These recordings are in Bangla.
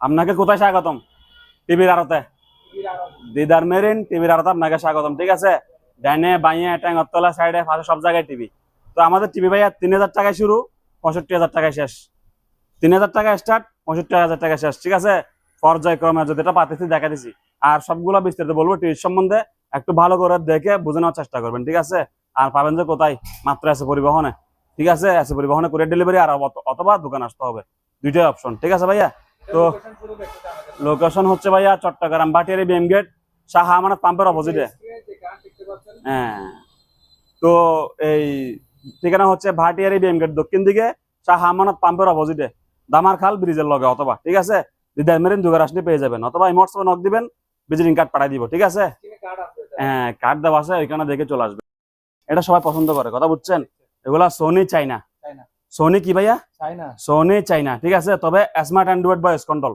আপনাকে কোথায় স্বাগতম? টিভির আড়তে। দিদার মেরিন, টিভির আড়তে আপনাকে স্বাগতম, ঠিক আছে? ডাইনে বাইয়ে ট্যাঙ্গরতলা সাইডে, পাশে সব জায়গায় টিভি। তো আমাদের টিভি ভাইয়া তিন হাজার টাকায় শুরু, পঁয়ষট্টি হাজার টাকায় শেষ। তিন হাজার টাকা স্টার্ট পঁয়ষট্টি হাজার টাকা শেষ, ঠিক আছে? পর্যায়ক্রমে যেটা পাতেছি দেখা দিছি। আর সবগুলো বিস্তারিত বলব, টিভির সম্বন্ধে একটু ভালো করে দেখে বুঝে নেওয়ার চেষ্টা করবেন, ঠিক আছে? আর পাবেন যে কোথায়? মাত্র আছে পরিবহনে, ঠিক আছে? আছে পরিবহনে করে ডেলিভারি আর অথবা দোকান আসতে হবে। দুইটাই অপশন ঠিক আছে ভাইয়া? তো লোকেশন হচ্ছে ভাইয়া চট্টগ্রাম বাটিয়ারি বিএম গেট শাহ আমানত পাম্পের অপোজিটে হ্যাঁ। তো এই ঠিকানা হচ্ছে ভাটিয়ারি বিএম গেট দক্ষিণ দিকে, শাহ আমানত পাম্পের অপোজিটে দামার খাল ব্রিজের লগে, অথবা, ঠিক আছে? দিদার মেরিন দুগার আসলে পেয়ে যাবেন, অথবা এই হোয়াটসঅ্যাপে নক দিবেন ভিজিটিং কার্ড পাঠাই দিব, ঠিক আছে? হ্যাঁ কার্ড দেওয়া আছে, ওইখানে দেখে চলে আসবে এটা সবাই পছন্দ করে, কথা বুঝছেন? এগুলা সোনি চাইনা। সোনি কি ভাইয়া? চাইনা। সোনি চাইনা ঠিক আছে? তবে smart Android voice control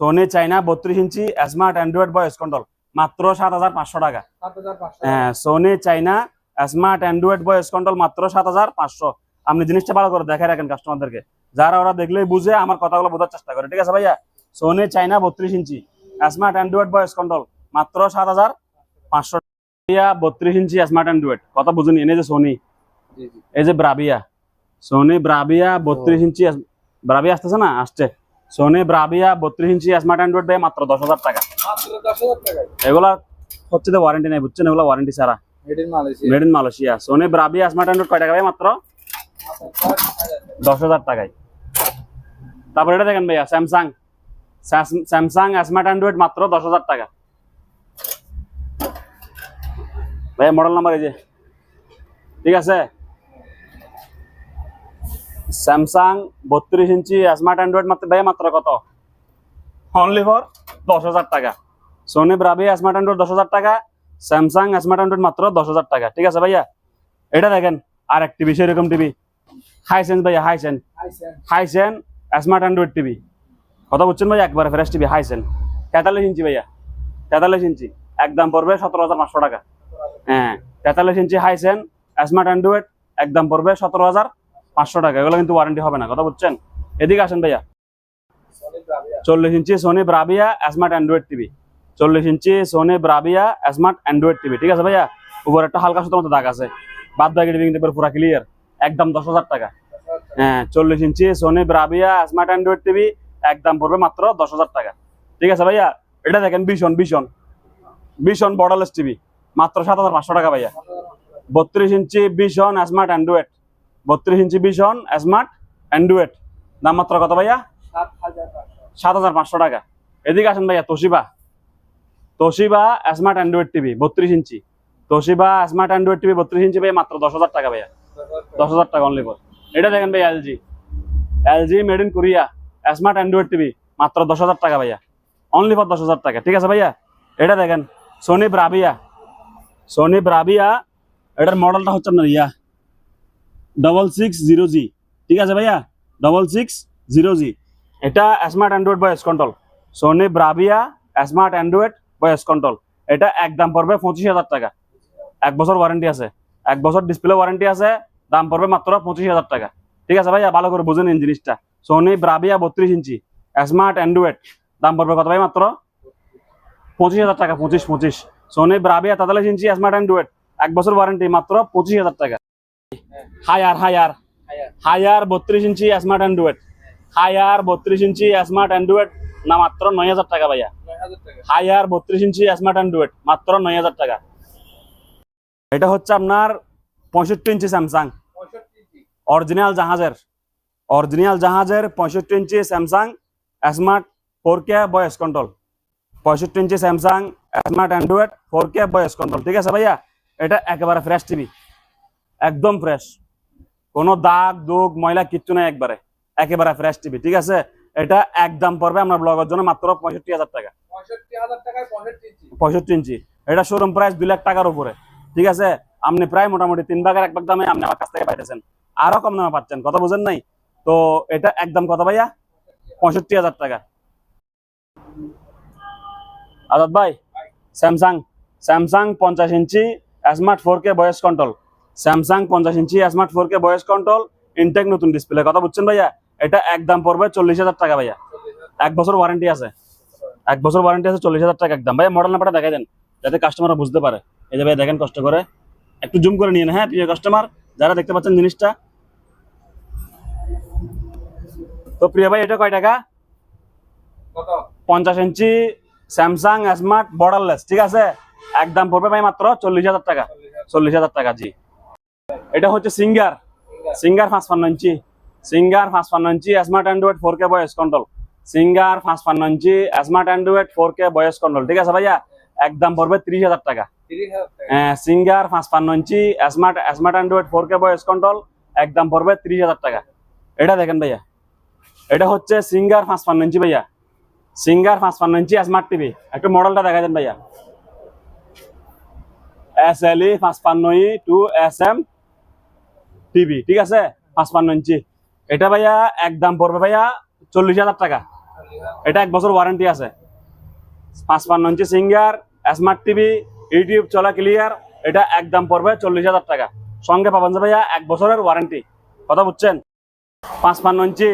Sony China বত্রিশ ইঞ্চি স্মার্ট অ্যান্ড্রয়েড ভয়েস কন্ট্রোল মাত্র সাত হাজার পাঁচশো টাকা। হ্যাঁ Sony China smart Android voice control মাত্র সাত হাজার পাঁচশো। আপনি জিনিসটা ভালো করে দেখে রাখেন কাস্টমারদেরকে যারা ওরা দেখলেই বুঝে আমার কথাগুলো বোঝার চেষ্টা করে ঠিক আছে ভাইয়া? সোনি চাইনা বত্রিশ ইঞ্চি স্মার্ট অ্যান্ড্রয়েড ভয়েস কন্ট্রোল মাত্র সাত হাজার পাঁচশো টাকা। বত্রিশ ইঞ্চি স্মার্ট অ্যান্ড্রয়েড কথা বুঝুন এনে যে সোনি এই যে ব্রাভিয়া সোনি ব্রাভিয়া বত্রিশ ইঞ্চি ব্রাভিয়া আসতেছে না? আসছে। সোনি ব্রাভিয়া বত্রিশ ইঞ্চি স্মার্ট অ্যান্ড্রয়েড দেয় মাত্র দশ হাজার টাকা। এগুলা হচ্ছে তো ওয়ারেন্টি নেই বুঝছেন? এগুলো ওয়ারেন্টি ছাড়া। Made in Malaysia made in Malaysia Sony Bravia smart Android কয় টাকা ভাই মাত্র? দশ হাজার টাকায়। তারপর এটা দেখেন ভাইয়া স্যামসাং স্যামসাং স্মার্ট অ্যান্ড্রয়েড মাত্র দশ হাজার টাকা। ভাইয়া মডেল নাম্বার এই যে। ঠিক আছে? স্যামসাং বত্রিশ ইঞ্চি স্মার্ট অ্যান্ড্রয়েড মাত্র ভাইয়া মাত্র কত? অনলি ফর দশ হাজার টাকা। সোনি ব্রাভি স্মার্ট অ্যান্ড্রয়েড দশ হাজার টাকা স্যামসাং স্মার্ট অ্যান্ড্রয়েড মাত্র দশ হাজার টাকা। ঠিক আছে ভাইয়া? এটা দেখেন আর এক টিভি সেরকম টিভি। হাইসেন ভাইয়া Hisense Hisense smart Android TV. কথা বলছেন ভাইয়া? একবার ফ্রেশ টিভি হাইসেন তেতাল্লিশ ইঞ্চি ভাইয়া। তেতাল্লিশ ইঞ্চি। একদম পড়বে সতেরো হাজার পাঁচশো টাকা। হ্যাঁ তেতাল্লিশ ইঞ্চি হাইসেন স্মার্ট অ্যান্ড্রয়েড একদম পড়বে সতেরো হাজার পাঁচশো টাকা, এগুলো কিন্তু ওয়ারেন্টি হবে না, কথা বলছেন এদিকে আসেন ভাইয়া। চল্লিশ ইঞ্চি Sony Bravia smart Android TV চল্লিশ ইঞ্চি Sony Bravia smart Android TV ঠিক আছে ভাইয়া? উপর একটা হালকা সুতোর মতো দাগ আছে। বাদ বাকি টিভি কিন্তু পুরো ক্লিয়ার একদম দশ হাজার টাকা। হ্যাঁ চল্লিশ ইঞ্চি Sony Bravia smart Android TV একদম পড়বে মাত্র দশ হাজার টাকা। ঠিক আছে ভাইয়া? এটা দেখেন ভীষণ ভীষণ। ভীষণ বর্ডারলেস টিভি মাত্র সাত হাজার পাঁচশো টাকা ভাইয়া। বত্রিশ ইঞ্চি ভীষণ স্মার্ট অ্যান্ড্রয়েড বত্রিশ ইঞ্চি ভীষণ স্মার্ট অ্যান্ড্রয়েড দাম মাত্র কত ভাইয়া? সাত হাজার পাঁচশো। টাকা। এদিকে আসেন ভাইয়া Toshiba Toshiba smart Android TV বত্রিশ ইঞ্চি। তোশিবা স্মার্ট অ্যান্ড্রয়েড টিভি বত্রিশ ইঞ্চি ভাই মাত্র দশ হাজার টাকা ভাইয়া। দশ হাজার টাকা অনলি ফর এটা দেখেন ভাই LG LG made in Korea smart Android TV মাত্র দশ হাজার টাকা ভাইয়া। অনলি ফর দশ হাজার টাকা। ঠিক আছে ভাইয়া? এটা দেখেন সোনি ব্রাভিয়া সোনি ব্রাভিয়া এটার মডেলটা হচ্ছে আপনার ইয়া। ডবল সিক্স জিরো জি ঠিক আছে ভাইয়া? ডবল সিক্স জিরো জি এটা smart Android voice control Sony Bravia smart Android voice control এটা এক দাম পড়বে পঁচিশ হাজার টাকা। এক বছর ওয়ারেন্টি আছে। এক বছর ডিসপ্লে ওয়ারেন্টি আছে। দাম পড়বে মাত্র পঁচিশ হাজার টাকা। ঠিক আছে ভাইয়া? ভালো করে বুঝে নিন জিনিসটা। সোনি ব্রাভিয়া বত্রিশ ইঞ্চি। স্মার্ট অ্যান্ড্রয়েড দাম পড়বে কত ভাই মাত্র? পঁচিশ হাজার টাকা, পঁচিশ পঁচিশ। সোনি ব্রাভিয়া তেতাল্লিশ ইঞ্চি স্মার্ট অ্যান্ড্রয়েড এক বছর ওয়ারেন্টি মাত্র পঁচিশ হাজার টাকা। হায়ার হায়ার হায়ার বত্রিশ ইঞ্চি স্মার্ট অ্যান্ড্রয়েড হায়ার বত্রিশ ইঞ্চি স্মার্ট অ্যান্ড্রয়েড না মাত্র নয় হাজার টাকা ভাইয়া। হায়ার বত্রিশ ইঞ্চি স্মার্ট অ্যান্ড্রয়েড মাত্র নয় হাজার টাকা। এটা হচ্ছে আপনার পঁয়ষট্টি ইঞ্চি স্যামসাং অরিজিনাল জাহাজের। অরিজিনাল জাহাজের পঁয়ষট্টি ইঞ্চি Samsung smart four K voice control পঁয়ষট্টি ইঞ্চি Samsung smart Android four K voice control ঠিক আছে ভাইয়া? এটা একেবারে ফ্রেশ টিভি একদম ফ্রেশ কোনো দাগ দুগ ময়লা কিচ্ছু নাই একবারে। একেবারে ফ্রেশ টিভি ঠিক আছে? এটা একদম পড়বে আমরা ব্লগের জন্য মাত্র পঁয়ষট্টি হাজার টাকা। পঁয়ষট্টি ইঞ্চি ইঞ্চি এটা শোরুম প্রাইস দুই লাখ টাকার উপরে ঠিক আছে? আপনি প্রায় মোটামুটি তিন ভাগের এক ভাগ দামে আপনি আমার কাছ থেকে পাইতেছেন। আরও কম দামে পাচ্ছেন কথা বুঝেন নাই? তো এটা একদম কত ভাইয়া? পঁয়ষট্টি হাজার টাকা। আজাদ ভাই স্যামসাং স্যামসাং পঞ্চাশ ইঞ্চি smart four K voice control Samsung পঞ্চাশ ইঞ্চি smart four K voice control intact নতুন ডিসপ্লে কথা বুঝছেন ভাইয়া? এটা একদম পড়বে চল্লিশ হাজার টাকা ভাইয়া। এক বছর ওয়ারেন্টি আছে। এক বছর ওয়ারেন্টি আছে চল্লিশ হাজার টাকা একদম। ভাই মডেল নাম্বারটা দেখাই দেন যাতে কাস্টমাররা বুঝতে পারে। এই যে ভাই দেখেন কষ্ট করে। একটু জুম করে নিন হ্যাঁ প্রিয় কাস্টমার যারা দেখতে পাচ্ছেন জিনিসটা। তো প্রিয় ভাই এটা কয় টাকা? কত? পঞ্চাশ ইঞ্চি স্যামসাং স্মার্ট বর্ডারলেস ঠিক আছে? একদম পড়বে ভাই মাত্র চল্লিশ হাজার টাকা। চল্লিশ হাজার টাকা জি। এটা হচ্ছে সিঙ্গার। সিঙ্গার পাঁচপান্ন ইঞ্চি। সিঙ্গার পাঁচপান্ন ইঞ্চি smart Android four K voice control Singer পাঁচপান্ন ইঞ্চি smart Android four K voice control ঠিক আছে ভাইয়া? একদম পড়বে ত্রিশ হাজার টাকা। টাকা। সিঙ্গার পাঁচপান্ন ইঞ্চি smart smart Android four K voice control একদম পড়বে ত্রিশ হাজার টাকা। এটা দেখেন ভাইয়া। এটা হচ্ছে সিঙ্গার পাঁচপান্ন ইঞ্চি ভাইয়া। সিঙ্গার পাঁচপান্ন ইঞ্চি স্মার্ট টিভি একটু মডেলটা দেখা দেন ভাইয়া। এস এল ই পাঁচপান্ন E two S M TV ঠিক আছে? পাঁচপান্ন ইঞ্চি। এটা ভাইয়া এক দাম পড়বে ভাইয়া চল্লিশ হাজার টাকা। এটা এক বছর ওয়ারেন্টি আছে। পাঁচপান্ন ইঞ্চি সিঙ্গার স্মার্ট টিভি ইউটিউব চলা ক্লিয়ার এটা একদম পড়বে চল্লিশ হাজার টাকা। সঙ্গে পাবেন যে ভাইয়া এক বছরের ওয়ারেন্টি কথা বুঝছেন? পাঁচপান্ন ইঞ্চি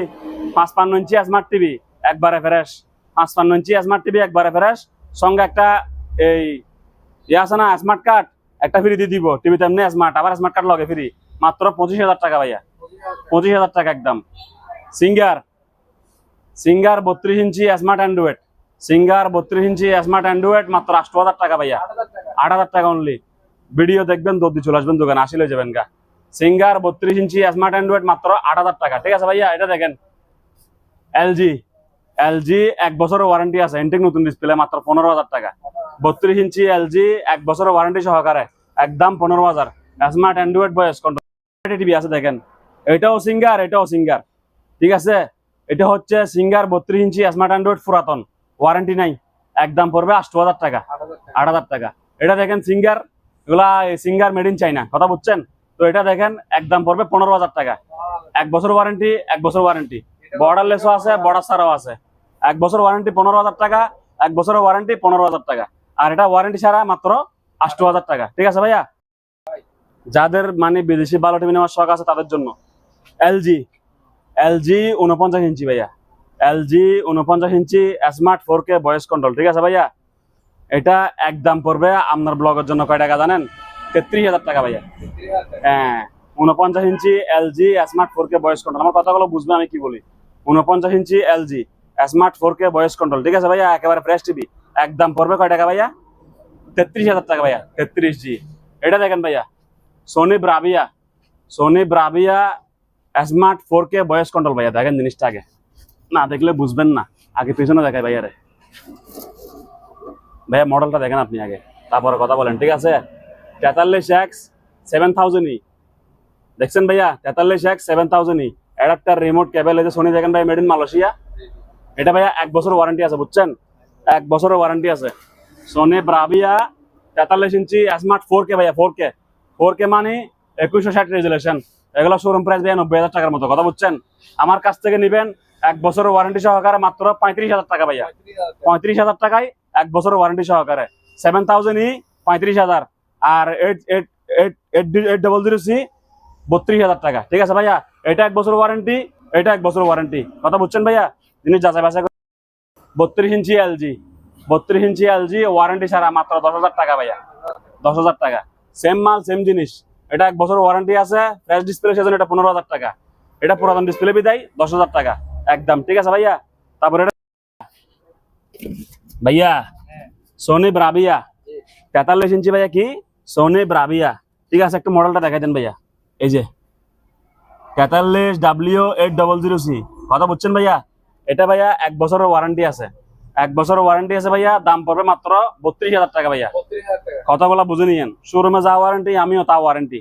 পাঁচপান্ন ইঞ্চি স্মার্ট টিভি একবারে ফ্রেশ পাঁচপান্ন ইঞ্চি স্মার্ট টিভি একবারে ফ্রেশ সঙ্গে একটা এই ইয়ে আছে না স্মার্ট কার্ড একটা ফ্রি দিয়ে দিব। টিভিতে এমনি স্মার্ট আবার স্মার্ট কার্ড লগে ফ্রি মাত্র পঁচিশ হাজার টাকা ভাইয়া। পঁচিশ হাজার টাকা একদম। সিঙ্গার। সিঙ্গার বত্রিশ ইঞ্চি স্মার্ট অ্যান্ড্রয়েড। সিঙ্গার বত্রিশ ইঞ্চি স্মার্ট অ্যান্ড্রয়েড মাত্র আষ্ট হাজার টাকা ভাইয়া। আট হাজার টাকা অনলি ভিডিও দেখবেন দৌড় দিয়ে চলে আসবেন, দোকানে আসলে যাবেন গা। সিঙ্গার বত্রিশ ইঞ্চি স্মার্ট অ্যান্ড্রয়েড মাত্র আট হাজার টাকা। ঠিক আছে ভাইয়া, এটা দেখেন। এলজি এলজি এক বছরের ওয়ারেন্টি আছে। এন্টিক নতুন ডিসপ্লে মাত্র পনেরো হাজার টাকা। বত্রিশ ইঞ্চি এলজি এক বছরের ওয়ারেন্টি সহকারে। একদম পনেরো হাজার। Smart Android voice control TV আছে দেখেন। এটাও সিঙ্গার এটাও সিঙ্গার ঠিক আছে? এটা হচ্ছে সিঙ্গার বত্রিশ ইঞ্চি স্মার্ট অ্যান্ড্রয়েড পুরাতন। ওয়ারেন্টি নাই। একদম পড়বে আট হাজার টাকা। আট হাজার টাকা। এটা দেখেন সিঙ্গার এগুলা সিঙ্গার মেড ইন চাইনা কথা বুঝছেন? তো এটা দেখেন একদম পড়বে পনেরো হাজার টাকা। এক বছর ওয়ারেন্টি এক বছর ওয়ারেন্টি বর্ডারলেসও আছে বর্ডার ছাড়াও আছে। এক বছর ওয়ারেন্টি পনেরো হাজার টাকা, এক বছরের ওয়ারেন্টি পনেরো হাজার টাকা। আর এটা ওয়ারেন্টি ছাড়া মাত্র আষ্ট হাজার টাকা। ঠিক আছে ভাইয়া? যাদের মানে বিদেশি ভালো টিভি নেওয়ার শখ আছে তাদের জন্য। এলজি। এলজি উনপঞ্চাশ ইঞ্চি ভাইয়া। এলজি উনপঞ্চাশ ইঞ্চি smart four K voice control, ঠিক আছে ভাইয়া? এটা একদম পড়বে আপনার ব্লগের জন্য কয় টাকা জানেন? তেত্রিশ হাজার টাকা ভাইয়া। হ্যাঁ উনপঞ্চাশ ইঞ্চি LG smart four K voice control. আমার কথাগুলো বুঝবে আমি কি বলি? উনপঞ্চাশ ইঞ্চি LG smart four K voice control, ঠিক আছে ভাইয়া? একেবারে ফ্রেশ টিভি। একদম পড়বে কয় টাকা ভাইয়া? তেত্রিশ হাজার টাকা ভাইয়া। তেত্রিশ জি। এটা দেখেন ভাইয়া Sony Bravia Sony Bravia smart four K voice control ভাইয়া, দেখেন জিনিসটা আগে। না, দেখলে বুঝবেন না। আগে পিছনে দেখায় ভাইয়া ভাইয়া মডেলটা দেখেন আপনি আগে। তারপরে কথা বলেন, ঠিক আছে? তেতাল্লিশ এক্স সেভেন থাউজেন্ড ই দেখছেন ভাইয়া? তেতাল্লিশ X seven thousand E adapter remote কেবল এই সোনি দেখেন ভাই মেড ইন মালয়েশিয়া। এটা ভাইয়া এক বছর ওয়ারেন্টি আছে, বুঝছেন? এক বছরের ওয়ারেন্টি আছে। সোনি ব্রাভিয়া তেতাল্লিশ ইঞ্চি স্মার্ট ফোর কে ভাইয়া ফোর কে ফোর কে মানে একুশশো ষাট রেজুলেশন এগুলো শোরুম প্রাইস ভাইয়া নব্বই হাজার টাকার মতো, কথা বুঝছেন? আমার কাছ থেকে নিবেন এক বছরের ওয়ারেন্টি সহকারে মাত্র পঁয়ত্রিশ হাজার টাকা ভাইয়া। পঁয়ত্রিশ হাজার টাকায় এক বছরের ওয়ারেন্টি সহকারে। সেভেন থাউজেন্ড ই পঁয়ত্রিশ হাজার, আর eight eight eight eight double zero C বত্রিশ হাজার টাকা। ঠিক আছে ভাইয়া? এটা এক বছর ওয়ারেন্টি এটা এক বছর ওয়ারেন্টি কথা বুঝছেন ভাইয়া? জিনিস যাচাই বাছাই বত্রিশ ইঞ্চি এলজি বত্রিশ ইঞ্চি এলজি ওয়ারেন্টি ছাড়া মাত্র দশ হাজার টাকা ভাইয়া। দশ হাজার টাকা। সেম মাল সেম জিনিস। এটা এক বছর ওয়ারেন্টি আছে ফ্রেশ ডিসপ্লে সেজন্য এটা পনেরো হাজার টাকা। এটা পুরাতন ডিসপ্লে বিদায়, দশ হাজার টাকা। একদম, ঠিক আছে ভাইয়া? তারপরে ভাইয়া সোনি ব্রাভিয়া তেতাল্লিশ ইঞ্চি ভাইয়া কি? সোনি ব্রাভিয়া ঠিক আছে, একটু মডেলটা দেখাই দেন ভাইয়া। এই যে, তেতাল্লিশ W eight double zero C কথা বুঝছেন ভাইয়া? এটা ভাইয়া এক বছরের ওয়ারেন্টি আছে। এক বছরের ওয়ারেন্টি আছে ভাইয়া দাম পড়বে মাত্র বত্রিশ হাজার টাকা ভাইয়া। হাজার টাকা। বুঝে নিয়েন শোরুমে যা ওয়ারেন্টি আমিও তা ওয়ারেন্টি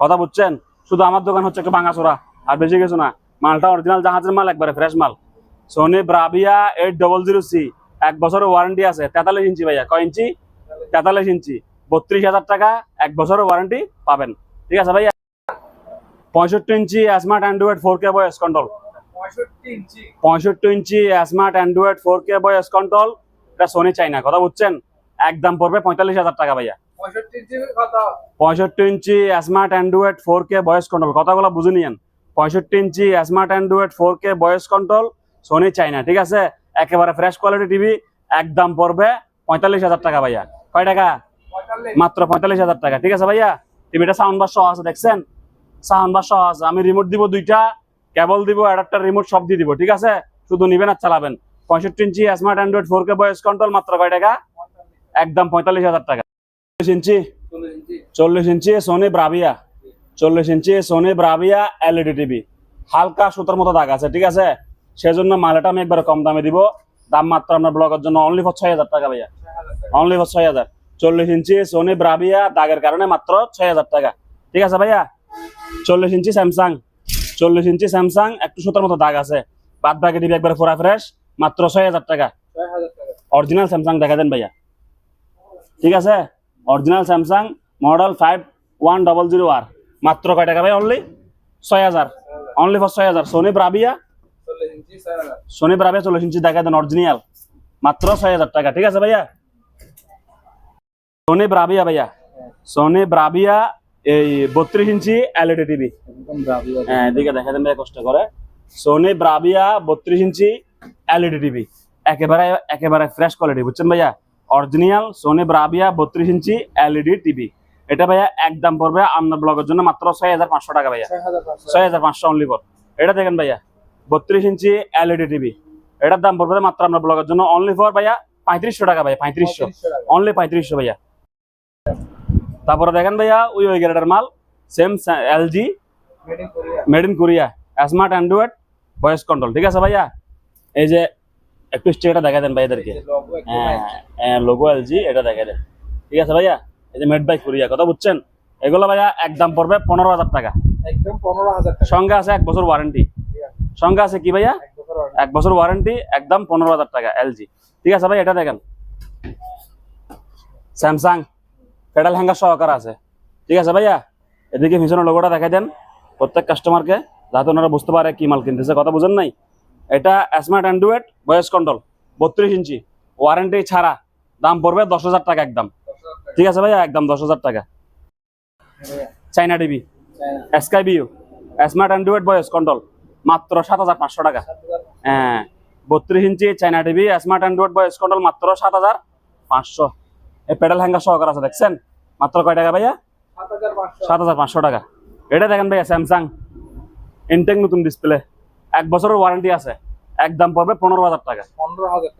কথা বুঝছেন? শুধু আমার দোকান হচ্ছে একটু ভাঙাচোরা আর বেশি কিছু না। মালটা অরিজিনাল জাহাজের মাল একবারে ফ্রেশ মাল। Sony Bravia eight double zero C এক বছরের ওয়ারেন্টি আছে তেতাল্লিশ ইঞ্চি ভাইয়া। কয় ইঞ্চি? তেতাল্লিশ ইঞ্চি। বত্রিশ হাজার টাকা এক বছরের ওয়ারেন্টি পাবেন। ঠিক আছে ভাইয়া? পঁয়ষট্টি inch smart Android four K voice control পঁয়ষট্টি inch. Smart Android four K voice control এটা সোনি চাইনা কথা বুঝছেন? একদম পড়বে পঁয়তাল্লিশ হাজার টাকা ভাইয়া। পঁয়ষট্টি ইঞ্চি smart Android four K voice control কথাগুলো বুঝে নিয়েন। পঁয়ষট্টি ইঞ্চি smart Android four K voice control Sony China ঠিক আছে? একেবারে ফ্রেশ কোয়ালিটি টিভি একদম পড়বে পঁয়তাল্লিশ হাজার টাকা ভাইয়া। কয় টাকা? মাত্র পঁয়তাল্লিশ হাজার টাকা ঠিক আছে ভাইয়া? টিভিটা সাউন্ড বার সহ আছে দেখছেন? সাউন্ড বার সহ আছে আমি রিমোট দিব দুইটা কেবল দিব অ্যাডাপ্টার রিমোট সব দিয়ে দিব, ঠিক আছে? শুধু নিবেন আর চালাবেন। পঁয়ষট্টি ইঞ্চি smart Android four K voice control মাত্র কয় টাকা? একদম পঁয়তাল্লিশ হাজার টাকা। চল্লিশ ইঞ্চি? চল্লিশ ইঞ্চি সোনি ব্রাভিয়া চল্লিশ ইঞ্চি সোনি ব্রাভিয়া এলইডি টিভি হালকা সুতোর মতো দাগ আছে, ঠিক আছে? সেজন্য মালাটা আমি একবার কম দামে দিব। দাম মাত্র আপনার ব্লগের জন্য অনলি ফর ছয় হাজার টাকা ভাইয়া। অনলি ফর ছয় হাজার। চল্লিশ ইঞ্চি সোনি ব্রাভিয়া দাগের কারণে মাত্র ছয় হাজার টাকা। ঠিক আছে ভাইয়া? চল্লিশ ইঞ্চি স্যামসাং চল্লিশ ইঞ্চি স্যামসাং, একটু সুতোর মতো দাগ আছে। বাদ বাকি টিভি একবার ফোরা ফ্রেশ মাত্র ছয় হাজার টাকা। অরিজিনাল স্যামসাং দেখা দেন ভাইয়া। ঠিক আছে? Original Samsung model five one double zero আর মাত্র কয় টাকা ভাই অনলি ছয় হাজার। অনলি ফর ছয় হাজার। সোনি হাজার সোনি ব্রাভিয়া চল্লিশ ইঞ্চি দেখা দেন অরিজিনাল মাত্র ছয় হাজার টাকা। ঠিক আছে ভাইয়া? সোনি ব্রাভিয়া ভাইয়া। সোনি ব্রাভিয়া এই বত্রিশ ইঞ্চি এলইডি টিভি হ্যাঁ এদিকে দেখা দেন কষ্ট করে। সোনি ব্রাভিয়া বত্রিশ ইঞ্চি এলইডি টিভি একেবারে একেবারে ফ্রেশ কোয়ালিটি বুঝছেন ভাইয়া? অরিজিনাল সোনি ব্রাভিয়া বত্রিশ ইঞ্চি এলইডি টিভি এটা ভাইয়া একদম পড়বে আপনার ব্লগের জন্য মাত্র ছয় হাজার পাঁচশো টাকা ভাইয়া। ছয় হাজার পাঁচশো অনলি ফর এটা দেখেন ভাইয়া বত্রিশ ইঞ্চি এলইডি টিভি এটার দাম পড়বে মাত্র আপনার ব্লগের জন্য অনলি ফর ভাইয়া পঁয়ত্রিশশো টাকা ভাইয়া পঁয়ত্রিশশো। অনলি পঁয়ত্রিশশো ভাইয়া। তারপরে দেখেন ভাইয়া ওই ওই গ্রেডের মাল same LG made in Korea made in Korea smart Android voice control ঠিক আছে ভাইয়া? এই যে একটু স্টিকারটা দেখা দেন ভাইয়াদেরকে হ্যাঁ লোগো এলজি এটা দেখা দেন। ঠিক আছে ভাইয়া? এই যে মেড বাই কোরিয়া কথা বুঝছেন? এগুলো ভাইয়া একদম পড়বে পনেরো হাজার টাকা। একদম পনেরো হাজার টাকা। সঙ্গে আছে এক বছর ওয়ারেন্টি সঙ্গে আছে কি ভাইয়া? এক বছর এক বছর ওয়ারেন্টি একদম পনেরো হাজার টাকা এলজি ঠিক আছে ভাই এটা দেখেন। স্যামসাং পেডাল হ্যাঙ্গার সহকার আছে। ঠিক আছে ভাইয়া? এদিকে পিছনের লোগোটা দেখাই দেন। প্রত্যেক কাস্টমারকে যাতে ওনারা বুঝতে পারে কি মাল কিনতেছে। কথা বুঝেন নাই? এটা স্মার্ট অ্যান্ড্রয়েড ভয়েস কন্ট্রোল বত্রিশ ইঞ্চি ওয়ারেন্টি ছাড়া। দাম পড়বে দশ হাজার টাকা একদম। ঠিক আছে ভাইয়া? একদম দশ হাজার টাকা। China TV China. Sky View smart Android voice control মাত্র সাত হাজার পাঁচশো টাকা। হ্যাঁ বত্রিশ ইঞ্চি China TV smart Android voice control মাত্র সাত হাজার পাঁচশো। এই পেডাল হ্যাঙ্গার সহকার আছে দেখছেন? মাত্র কয় টাকা ভাইয়া? সাত হাজার পাঁচশো। টাকা। এটা দেখেন ভাইয়া স্যামসাং ইনটেক নতুন ডিসপ্লে এক বছরের ওয়ারেন্টি আছে। একদম পড়বে পনেরো হাজার টাকা।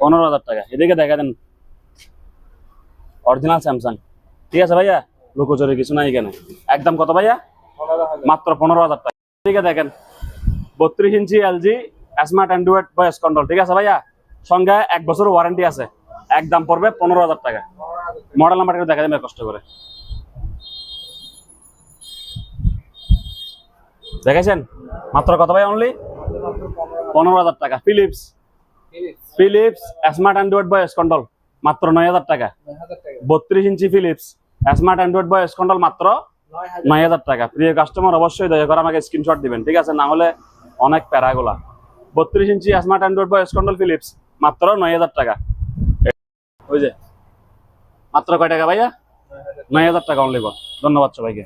পনেরো হাজার টাকা। এদিকে দেখা দেন। অরিজিনাল স্যামসাং ঠিক আছে ভাইয়া? লোকচুরি কিছু নাই এখানে। একদম কত ভাইয়া? মাত্র পনেরো হাজার টাকা। আছে দেখেন। বত্রিশ ইঞ্চি LG smart Android voice control ঠিক আছে ভাইয়া? সঙ্গে এক বছর ওয়ারেন্টি আছে। একদম পড়বে পনেরো হাজার টাকা পনেরো হাজার টাকা। মডেল নাম্বারটা দেখা দেবে কষ্ট করে। দেখেছেন? মাত্র কত ভাই অনলি পনেরো হাজার টাকা। Philips Philips smart Android voice control মাত্র নয় হাজার টাকা। বত্রিশ ইঞ্চি Philips smart Android voice control মাত্র নয় হাজার টাকা। প্রিয় কাস্টমার অবশ্যই দয়া করে আমাকে স্ক্রিনশট দিবেন ঠিক আছে? না হলে অনেক প্যারাগুলা। বত্রিশ ইঞ্চি smart Android voice control Philips মাত্র নয় হাজার টাকা। ওই যে মাত্র কয় টাকা ভাইয়া? নয় হাজার টাকা অনলি ধন্যবাদ সবাইকে।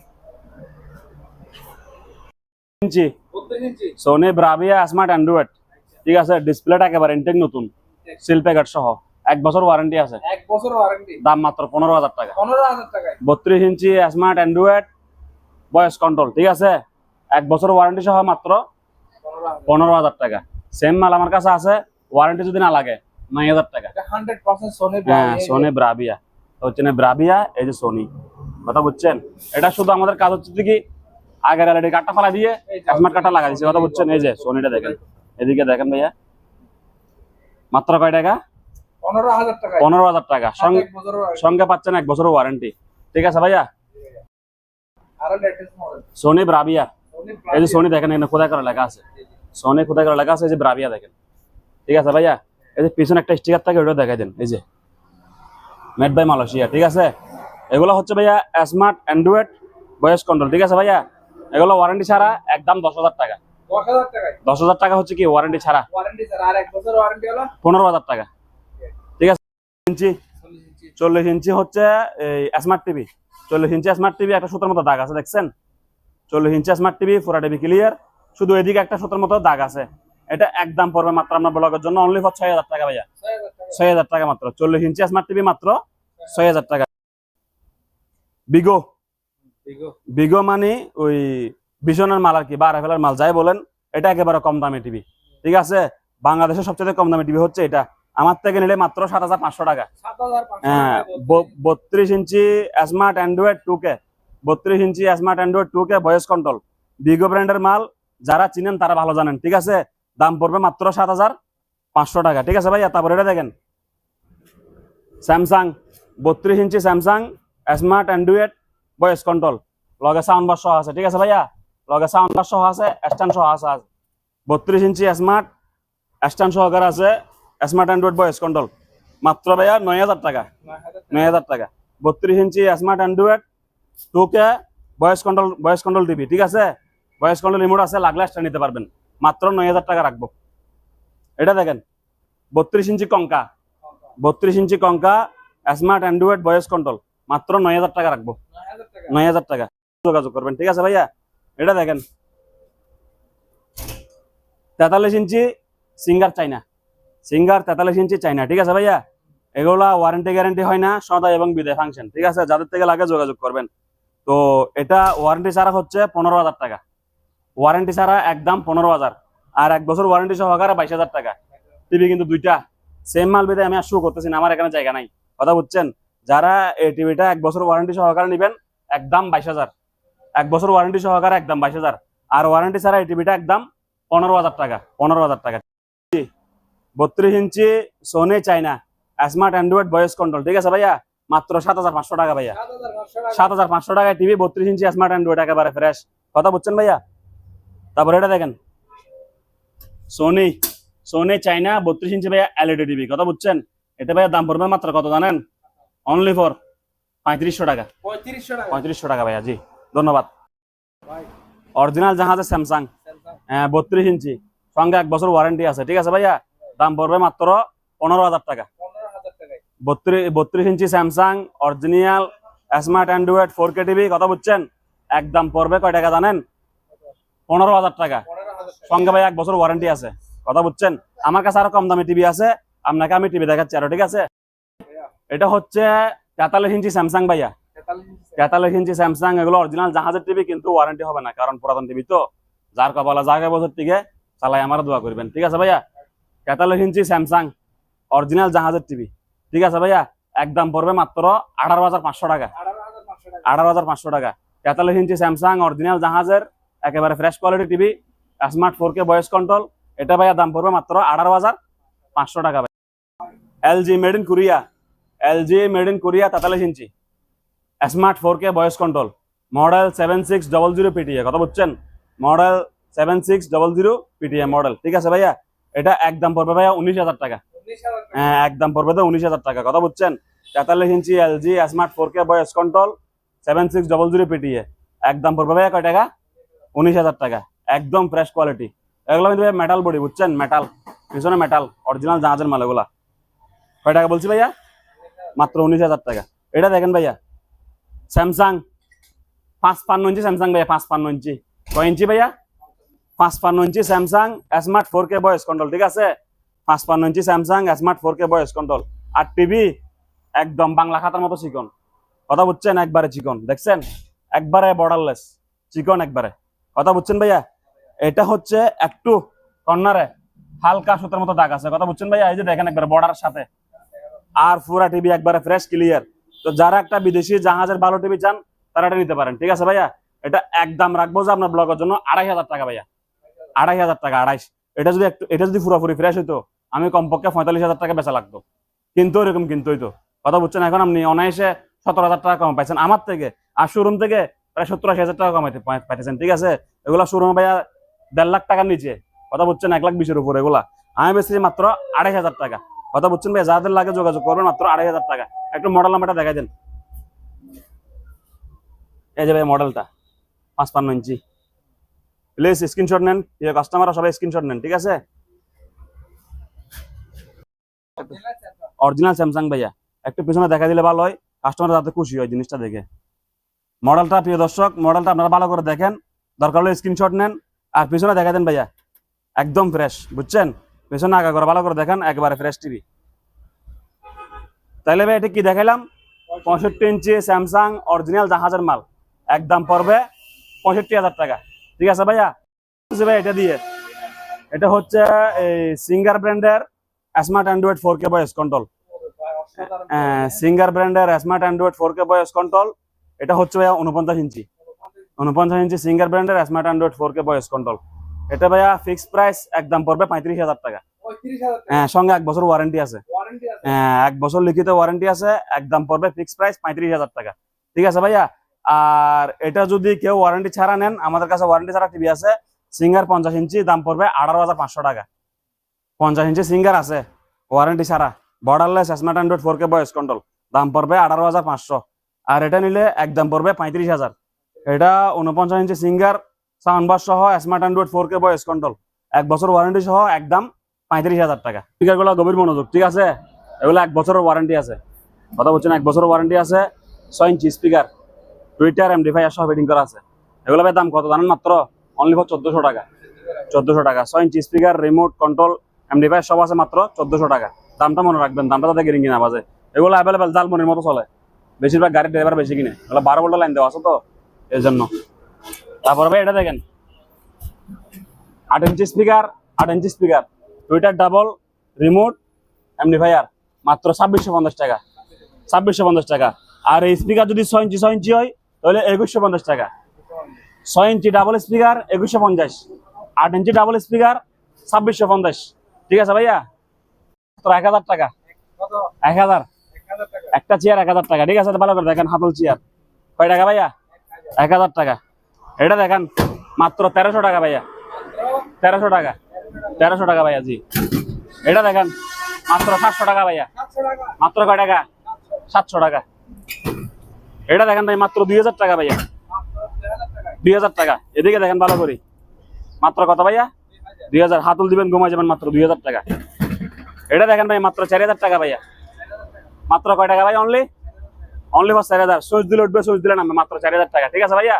ইঞ্চি। সোনি ব্রাভিয়া স্মার্ট অ্যান্ড্রয়েড ঠিক আছে ডিসপ্লেটা একেবারে ইনটেক নতুন। সিল প্যাকেট সহ। এক বছর ওয়ারেন্টি আছে। এক বছর ওয়ারেন্টি দাম মাত্র পনেরো হাজার টাকা। পনেরো হাজার টাকায়। বত্রিশ ইঞ্চি স্মার্ট অ্যান্ড্রয়েড ভয়েস কন্ট্রোল ঠিক আছে? এক বছর ওয়ারেন্টি সহ মাত্র পনেরো হাজার। টাকা। সেম মাল আমার কাছে আছে। ওয়ারেন্টি যদি না লাগে নয় হাজার টাকা। সোনি ব্রাভিয়া হচ্ছে না ব্রাভিয়া এই যে সোনি। কথা বুঝছেন? এটা শুধু আমাদের কাজ হচ্ছে কি আগের এলইডি কার্ডটা ফালা দিয়ে স্মার্ট কার্ডটা লাগা দিচ্ছে কথা বুঝছেন? এই যে সোনিটা দেখেন। এদিকে দেখেন ভাইয়া। মাত্র কয় টাকা? পনেরো হাজার টাকা। সঙ্গে পাচ্ছেন এক বছরের ওয়ারেন্টি ঠিক আছে ভাইয়া? সোনি ব্রাভিয়া এই যে সোনি দেখেন এখানে খোদাই করা লেখা আছে? সোনি খোদাই করা লেখা আছে? এই যে ব্রাভিয়া দেখেন। ঠিক আছে ভাইয়া? এই যে পিছনে একটা স্টিকার থাকে ওটা দেখাই দেন। এই যে। মেড বাই মালয়েশিয়া ঠিক আছে? এগুলো হচ্ছে ভাইয়া স্মার্ট অ্যান্ড্রয়েড ভয়েস কন্ট্রোল ঠিক আছে ভাইয়া? এগুলো ওয়ারেন্টি ছাড়া একদম দশ হাজার টাকা। দশ হাজার টাকা হচ্ছে কি ওয়ারেন্টি ছাড়া? পনেরো হাজার টাকা। ঠিক আছে? ইঞ্চি। চল্লিশ ইঞ্চি। হচ্ছে এই স্মার্ট টিভি চল্লিশ ইঞ্চি স্মার্ট টিভি একটা সুতোর মতো দাগ আছে দেখছেন? চল্লিশ ইঞ্চি স্মার্ট টিভি ফোরা টিভি ক্লিয়ার শুধু এদিকে একটা সুতোর মতো দাগ আছে। এটা একদম পড়বে মাত্র আপনার ব্লগের জন্য। অনলি ফর ছয় হাজার টাকা ভাইয়া। ছয় হাজার টাকা মাত্র। চল্লিশ ইঞ্চি স্মার্ট টিভি মাত্র ছয় হাজার টাকা। বিগো বিগো মানে ওই ভীষণের মাল আর কি বা আরএফএল মাল যাই বলেন এটা একেবারে কম দামি টিভি ঠিক আছে? বাংলাদেশের সবচেয়ে কম দামি টিভি হচ্ছে এটা। আমার থেকে নিলে মাত্র সাত হাজার পাঁচশো টাকা। হ্যাঁ বত্রিশ ইঞ্চি স্মার্ট অ্যান্ড্রয়েড টু কে বত্রিশ ইঞ্চি smart Android two K voice control বিগো ব্র্যান্ডের মাল যারা চিনেন তারা ভালো জানেন। ঠিক আছে? দাম পড়বে মাত্র সাত হাজার পাঁচশো টাকা। ঠিক আছে ভাইয়া, তারপরে এটা দেখেন। স্যামসাং বত্রিশ ইঞ্চি Samsung smart Android voice control লগে সাউন্ড বার সহ আছে, ঠিক আছে ভাইয়া? লগে সাউন্ড বার সহ আছে স্ট্যান্ড সহ আছে বত্রিশ ইঞ্চি স্মার্ট স্ট্যান্ড সহকারে আছে স্মার্ট অ্যান্ড্রয়েড ভয়েস কন্ট্রোল মাত্র ভাইয়া নয় হাজার টাকা। নয় হাজার টাকা। টাকা বত্রিশ ইঞ্চি smart Android two K voice control voice control TV ঠিক আছে? ভয়েস কন্ট্রোল রিমোট আছে, লাগলে এক্সট্রা নিতে পারবেন। মাত্র নয় হাজার টাকা রাখব। এটা দেখেন, বত্রিশ ইঞ্চি কঙ্কা। বত্রিশ inch Konka smart Android voice control মাত্র নয় হাজার টাকা রাখব। নয় হাজার টাকা। যোগাযোগ করবেন, ঠিক আছে ভাইয়া? এটা দেখেন, তেতাল্লিশ ইঞ্চি সিঙ্গার চাইনা। সিঙ্গার তেতাল্লিশ ইঞ্চি চাইনা, ঠিক আছে ভাইয়া? এগুলা ওয়ারেন্টি গ্যারেন্টি হয় না সদা এবং বিদায় ফাংশন ঠিক আছে? যাদের থেকে লাগে যোগাযোগ করবেন। তো এটা ওয়ারেন্টি ছাড়া হচ্ছে পনেরো হাজার টাকা। ওয়ারেন্টি ছাড়া একদম পনেরো হাজার। আর এক বছর ওয়ারেন্টি সহকারে বাইশ হাজার টাকা। টিভি কিন্তু দুইটা সেম মাল বিদে আমি আর শু করতেছি না আমার এখানে জায়গা নাই। কথা বুঝছেন? যারা এই টিভিটা এক বছর ওয়ারেন্টি সহকারে নেবেন একদম বাইশ হাজার। এক বছর ওয়ারেন্টি সহকারে একদম বাইশ হাজার। আর ওয়ারেন্টি ছাড়া এই টিভিটা একদম পনেরো হাজার টাকা পনেরো হাজার টাকা। বত্রিশ ইঞ্চি Sony China smart Android voice control ঠিক আছে ভাইয়া? মাত্র সাত হাজার পাঁচশো টাকা ভাইয়া। সাত হাজার পাঁচশো সাত হাজার পাঁচশো টাকায় টিভি বত্রিশ ইঞ্চি স্মার্ট অ্যান্ড্রয়েড একেবারে ফ্রেশ কথা বুঝছেন ভাইয়া? তারপরে এটা দেখেন। সোনি সোনি চাইনা বত্রিশ ইঞ্চি ভাইয়া এলইডি টিভি কথা বুঝছেন? এটা ভাইয়া দাম পড়বে মাত্র কত জানেন? অনলি ফর পঁয়ত্রিশশো টাকা। পঁয়ত্রিশশো টাকা। ভাইয়া জি ধন্যবাদ। অরিজিনাল জাহাজের স্যামসাং স্যামসাং হ্যাঁ বত্রিশ ইঞ্চি সঙ্গে এক বছর ওয়ারেন্টি আছে ঠিক আছে ভাইয়া? দাম পড়বে মাত্র পনেরো হাজার টাকা। বত্রিশ বত্রিশ ইঞ্চি Samsung original smart Android four K TV কথা বুঝছেন? একদম পড়বে কয় টাকা জানেন? পনেরো হাজার টাকা। সঙ্গে ভাই এক বছর ওয়ারেন্টি আছে। কথা বুঝছেন? আমার কাছে আরও কম দামি টিভি আছে, আপনাকে আমি টিভি দেখাচ্ছি আরও, ঠিক আছে? এটা হচ্ছে তেতাল্লিশ ইঞ্চি স্যামসাং ভাইয়া। তেতাল্লিশ ইঞ্চি স্যামসাং এগুলো অরিজিনাল জাহাজের টিভি কিন্তু ওয়ারেন্টি হবে না, কারণ পুরাতন টিভি তো। যার কপালে জায়গা বছর থেকে চালাই আমার দোয়া করবেন, ঠিক আছে ভাইয়া? তেতাল্লিশ ইঞ্চি স্যামসাং অরিজিনাল জাহাজের টিভি ঠিক আছে ভাইয়া? একদম পড়বে মাত্র টাকা আঠারো হাজার পাঁচশো টাকা। আঠারো হাজার পাঁচশো টাকা। তেতাল্লিশ ইঞ্চি স্যামসাং অরিজিনাল জাহাজের, একেবারে fresh quality TV smart four K voice control, এটা ভাইয়া দাম পড়বে মাত্র আঠারো হাজার পাঁচশো টাকা ভাই। LG made in Korea LG made in Korea তেতাল্লিশ ইঞ্চি। Smart four K voice control, model seven six double zero PTA কথা বুঝছেন? Model seven six double zero PTA model ঠিক আছে ভাইয়া? এটা একদম পড়বে ভাইয়া উনিশ হাজার টাকা। হ্যাঁ একদম পড়বে তো উনিশ হাজার টাকা, কথা বুঝছেন? তেতাল্লিশ ইঞ্চি LG smart four K voice control, seven six double zero PTA একদম পড়বে ভাইয়া কয় টাকা? উনিশ হাজার টাকা। একদম ফ্রেশ কোয়ালিটি এগুলো কিন্তু ভাই মেটাল বডি বুঝছেন? মেটাল পিছনে মেটাল অরিজিনাল জাহাজের মাল এগুলা। কয় টাকা বলছি ভাইয়া? মাত্র উনিশ হাজার টাকা। এটা দেখেন ভাইয়া। স্যামসাং পাঁচ পান্ন ইঞ্চি স্যামসাং ভাইয়া পাঁচ পান্ন ইঞ্চি। কয় ইঞ্চি ভাইয়া? পাঁচ পান্ন ইঞ্চি Samsung smart four K voice control ঠিক আছে? পাঁচ পান্ন ইঞ্চি Samsung smart four K voice control আর টিভি একদম বাংলা খাতার মতো চিকন। কথা বুঝছেন? একবারে চিকন। দেখছেন? একবারে বর্ডারলেস চিকন একবারে। কথা বুঝছেন ভাইয়া? এটা হচ্ছে একটু কর্নারে হালকা সুতার মতো দাগ আছে। কথা বুঝছেন ভাইয়া? এই যে দেখেন একবারে বর্ডারের সাথে। আর পুরা টিভি একবারে ফ্রেশ ক্লিয়ার তো যারা একটা বিদেশি জাহাজের ভালো টিভি চান, তারা এটা নিতে পারেন। ঠিক আছে ভাইয়া? এটা একদম রাখব যে আপনার ব্লগের জন্য আড়াই হাজার টাকা ভাইয়া। আড়াই হাজার টাকা, আড়াইশ। এটা যদি একটু এটা যদি পুরোপুরি ফ্রেশ হইতো, আমি কমপক্ষে পঁয়তাল্লিশ হাজার টাকা বেচা লাগতো। কিন্তু এরকম কিন্তু হইতো। কথা বুঝছেন? এখন আপনি অনায়াসে সতেরো হাজার টাকা কম পাইছেন। আমার থেকে, আর শোরুম থেকে প্রায় সত্তর আশি হাজার টাকা কমাইতে পাইতেছেন। ঠিক আছে? এগুলা শোরুমে ভাইয়া দেড় লাখ টাকার নিচে। কথা বুঝছেন? এক লাখ বিশের উপর এগুলা। আমি বেশি মাত্র আড়াই হাজার টাকা। কথা বলছেন ভাই? যাদের লাগে যোগাযোগ করবেন মাত্র আড়াই হাজার টাকা। একটু মডেল নাম্বারটা দেখাই দেন। এই যে ভাই মডেলটা পাঁচ পান্ন ইঞ্চি। প্লিজ স্ক্রিনশট নেন। প্রিয় কাস্টমাররা সবাই স্ক্রিনশট নেন, ঠিক আছে? অরিজিনাল স্যামসাং ভাইয়া। একটু পিছনে দেখা দিলে ভালো হয়। কাস্টমার যাতে খুশি হয় জিনিসটা দেখে। মডেলটা প্রিয় দর্শক মডেলটা আপনারা ভালো করে দেখেন। দরকার হলে স্ক্রিনশট নেন। আর পিছনে দেখা দেন ভাইয়া, একদম ফ্রেশ বুঝছেন? পিছনে আগা করে ভালো করে দেখেন, একবারে ফ্রেশ টিভি তাইলে ভাই, এটা কি দেখাইলাম? পঁয়ষট্টি ইঞ্চি স্যামসাং অরিজিনাল জাহাজের মাল। একদম পড়বে পঁয়ষট্টি হাজার টাকা। ঠিক আছে ভাইয়া? ভাই, এটা দিয়ে। এটা হচ্ছে এই সিঙ্গার ব্র্যান্ডের smart Android four K voice control Singer ব্র্যান্ডের smart Android four K voice control এটা হচ্ছে ভাইয়া উনপঞ্চাশ ইঞ্চি। উনপঞ্চাশ ইঞ্চি সিঙ্গার ব্র্যান্ডের smart Android four K voice control এটা ভাইয়া ফিক্স প্রাইস একদম পড়বে পঁয়ত্রিশ হাজার টাকা। হ্যাঁ সঙ্গে এক বছর ওয়ারেন্টি আছে। ওয়ারেন্টি আছে। হ্যাঁ, এক বছর লিখিত ওয়ারেন্টি আছে একদম পড়বে ফিক্স প্রাইস পঁয়ত্রিশ হাজার টাকা। ঠিক আছে ভাইয়া? আর এটা যদি কেউ ওয়ারেন্টি ছাড়া নেন আমাদের কাছে ওয়ারেন্টি ছাড়া টিভি আছে সিঙ্গার পঞ্চাশ ইঞ্চি দাম পড়বে আঠারো হাজার পাঁচশো টাকা। পঞ্চাশ ইঞ্চি সিঙ্গার আছে ওয়ারেন্টি ছাড়া। Borderless smart Android four K voice control দাম পড়বে আঠারো হাজার পাঁচশো। আর এটা নিলে একদম পড়বে পঁয়ত্রিশ হাজার। এটা উনপঞ্চাশ ইঞ্চি সিঙ্গার সাউন্ড বাস সহ smart Android four K voice control এক বছর ওয়ারেন্টি সহ, একদম পঁয়ত্রিশ হাজার টাকা। স্পিকারগুলো গভীর মনোযোগ, ঠিক আছে? এগুলো এক বছরের ওয়ারেন্টি আছে। কথা বলছেন এক বছরের ওয়ারেন্টি আছে, ছয় ইঞ্চি স্পিকার টুইটার এমডি ফাইভ সহ ফিটিং করা আছে। এগুলো দাম কত জানেন মাত্র? অনলি ফর চোদ্দশো টাকা। চোদ্দশো টাকা। ছয় ইঞ্চি speaker remote control MD five সব আছে মাত্র চোদ্দশো টাকা। দামটা মনে রাখবেন, দামটা তাদের গিরিঙ্গি না বাজে। এগুলো অ্যাভেলেবেল জালমনির মতো চলে। বেশিরভাগ গাড়ির ড্রাইভার বেশি কিনে। এগুলো বারো ভোল্টের লাইন দেওয়া আছে তো? এর জন্য তারপরে ভাই এটা দেখেন। আট ইঞ্চি স্পিকার আট ইঞ্চি speaker tweeter double remote amplifier মাত্র ছাব্বিশশো পঞ্চাশ টাকা। ছাব্বিশশো পঞ্চাশ টাকা। আর এই স্পিকার যদি ছয় ইঞ্চি ছয় ইঞ্চি হয়, তাহলে একুশশো পঞ্চাশ টাকা। ছয় ইঞ্চি ডাবল স্পিকার একুশশো পঞ্চাশ। আট ইঞ্চি ডাবল স্পিকার ছাব্বিশশো পঞ্চাশ। ঠিক আছে ভাইয়া? তো এক হাজার টাকা? এক হাজার। একটা চেয়ার এক হাজার টাকা। ঠিক আছে, ভালো করে দেখেন হাতল চেয়ার কয় টাকা ভাইয়া? এক হাজার টাকা। এটা দেখেন, মাত্র তেরোশো টাকা ভাইয়া। তেরোশো টাকা। তেরোশো টাকা ভাইয়া, জি। এটা দেখেন, মাত্র সাতশো টাকা ভাইয়া। মাত্র কয় টাকা? সাতশো টাকা। এটা দেখেন ভাই, মাত্র দুই হাজার টাকা ভাইয়া। দুই হাজার টাকা। এদিকে দেখেন ভালো করে। মাত্র কত ভাইয়া? দুই হাজার। হাতুল দিবেন ঘুমাই যাবেন, মাত্র দুই হাজার টাকা। এটা দেখেন ভাই, মাত্র চার হাজার টাকা ভাইয়া। মাত্র কয় টাকা ভাই অনলি অনলি বাস চার হাজার। সুইচ দিলে উঠবে সুইচ দিলে নামবে, মাত্র চার হাজার টাকা। ঠিক আছে ভাইয়া?